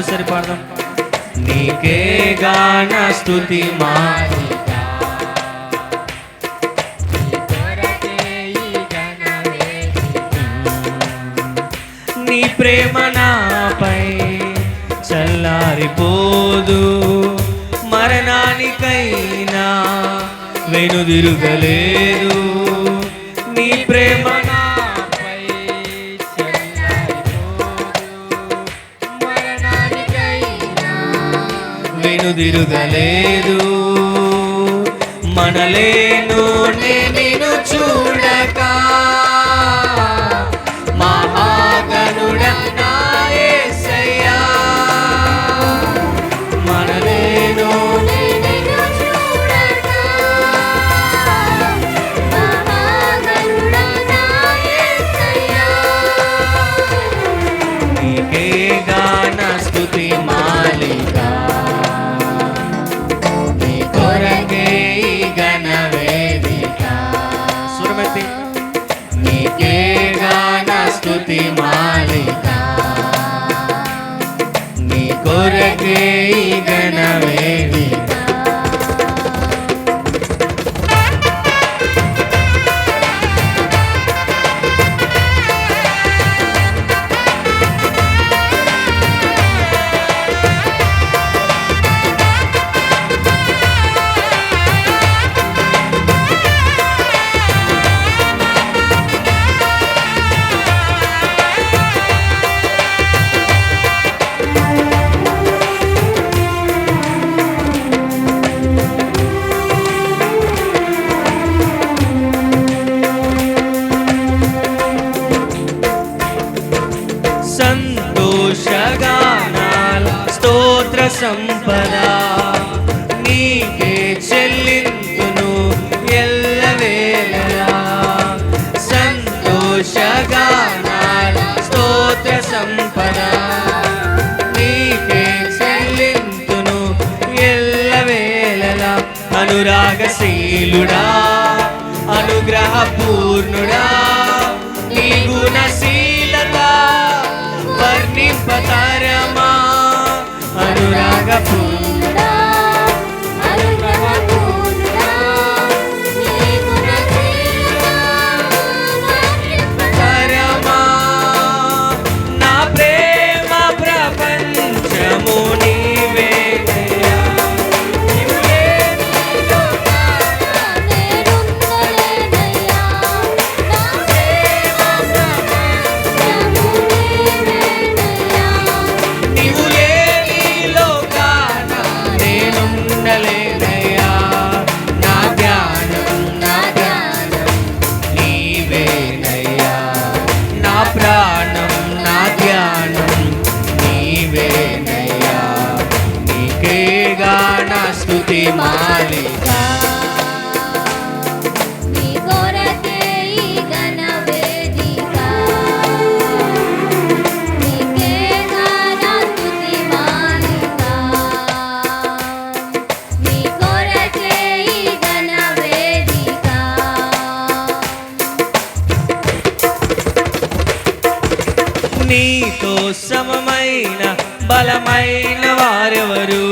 రెండు సరిపాడదాం నీకే గాన స్తుతి మాలిక నీ ప్రేమ నాపై చల్లారిపోదు. మరణానికైనా వెనుదిరుగలేదు. వెనుదిరుగలేదు మనలేను నేను చూడ మాలిక నీ కొరకే సంతోషగానాల స్తోత్ర సంపద నీకే చెల్లింతును ఎల్లవేళలా. సంతోషగానాల స్తోత్ర సంపద నీకే చెల్లింతును ఎల్లవేళలా. అనురాగశీలుడా అనుగ్రహపూర్ణుడా. అనురాగ మాలిక నీతో సమమైన బలమైన వారెవరు?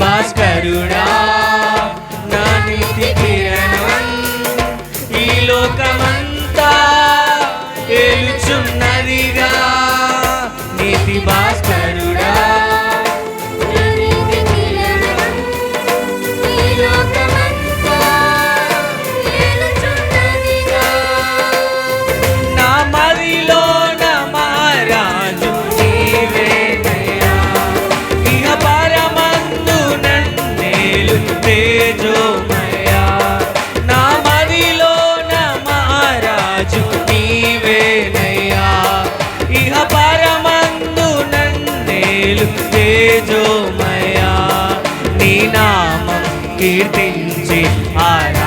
భాస్కరుడా నా నీతి కిరణం ఈ లోకమంతా ఏలుచున్నదిగా. నీతి భాస్కరుడా నా నన్నేలు తేజోమయ్యా. నీ నామం కీర్తించి ఆరా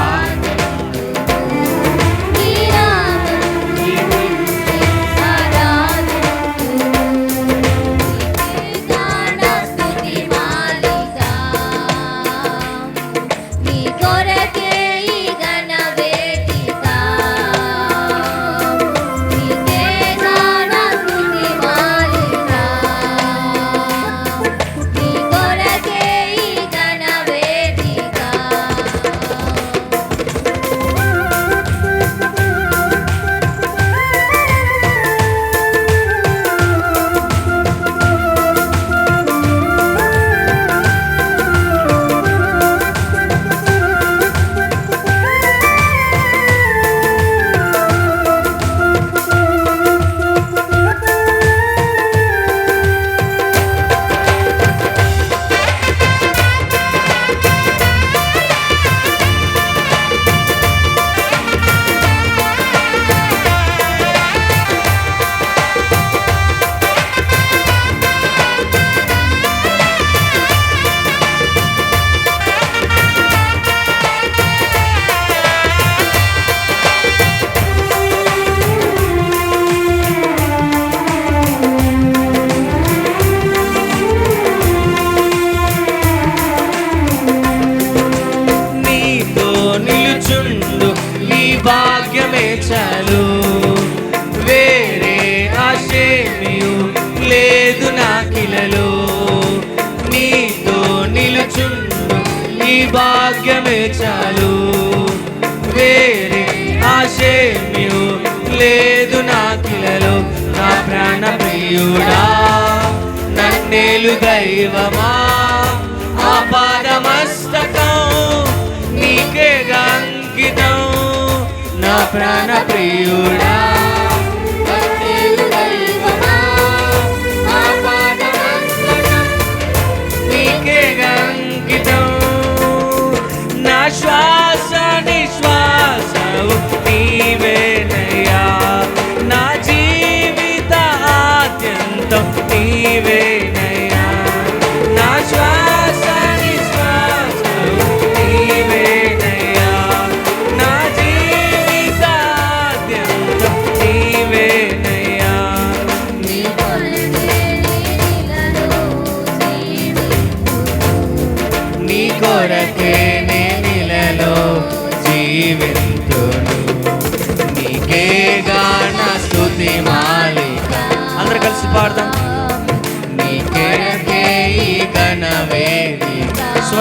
చాలు వేరే ఆశేమియు లేదు నాకిలలో నీతో నిలుచుండు నీ భాగ్యమే చాలు. వేరే ఆశేమియు లేదు నాకిలలో నా ప్రాణ ప్రియుడా నన్నేలు దైవమా? ఆ పాదమస్తకం నీకే అంకితం. ప్రాణ ప్రియుడా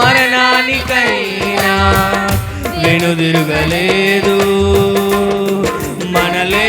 మరణానికైనా వెనుదిరుగలేదు మనలే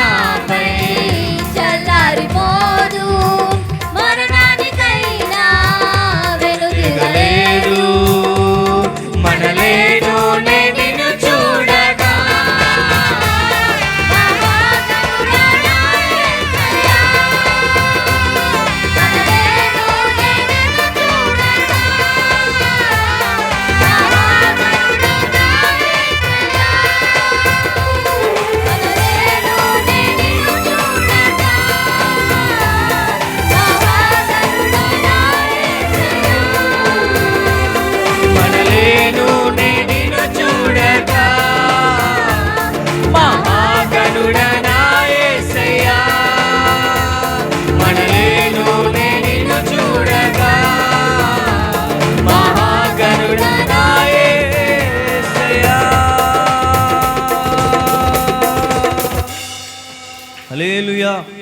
Yeah.